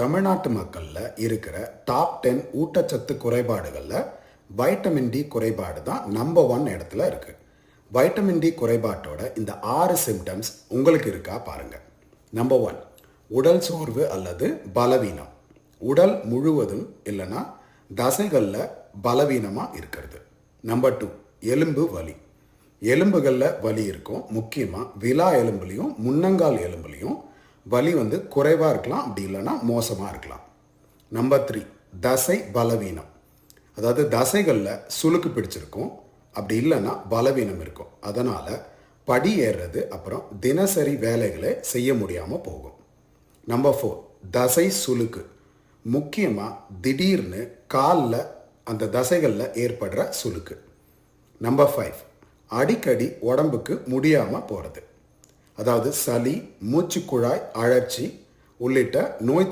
தமிழ்நாட்டு மக்களில் இருக்கிற டாப் டென் ஊட்டச்சத்து குறைபாடுகளில் வைட்டமின் டி குறைபாடு தான் நம்பர் ஒன் இடத்துல இருக்குது வைட்டமின் டி குறைபாட்டோட இந்த ஆறு சிம்டம்ஸ் உங்களுக்கு இருக்கா பாருங்க. நம்பர் ஒன் உடல் சோர்வு அல்லது பலவீனம். உடல் முழுவதும் இல்லைன்னா தசைகளில் பலவீனமாக இருக்கிறது. நம்பர் டூ எலும்பு வலி. எலும்புகளில் வலி இருக்கும். முக்கியமாக விழா எலும்புலையும் முன்னங்கால் எலும்புலையும் வலி வந்து குறைவாக இருக்கலாம் அப்படி இல்லைன்னா மோசமாக இருக்கலாம். நம்பர் த்ரீ தசை பலவீனம். அதாவது தசைகளில் சுழுக்கு பிடிச்சிருக்கும் அப்படி இல்லைன்னா பலவீனம் இருக்கும். அதனால் படி ஏறுறது அப்புறம் தினசரி வேலைகளை செய்ய முடியாமல் போகும். நம்பர் ஃபோர் தசை சுழுக்கு முக்கியமாக திடீர்னு காலில் அந்த தசைகளில் ஏற்படுற சுழுக்கு நம்பர் ஃபைவ் அடிக்கடி உடம்புக்கு முடியாமல் போகிறது அதாவது சளி மூச்சுக்குழாய் அழற்சி உள்ளிட்ட நோய்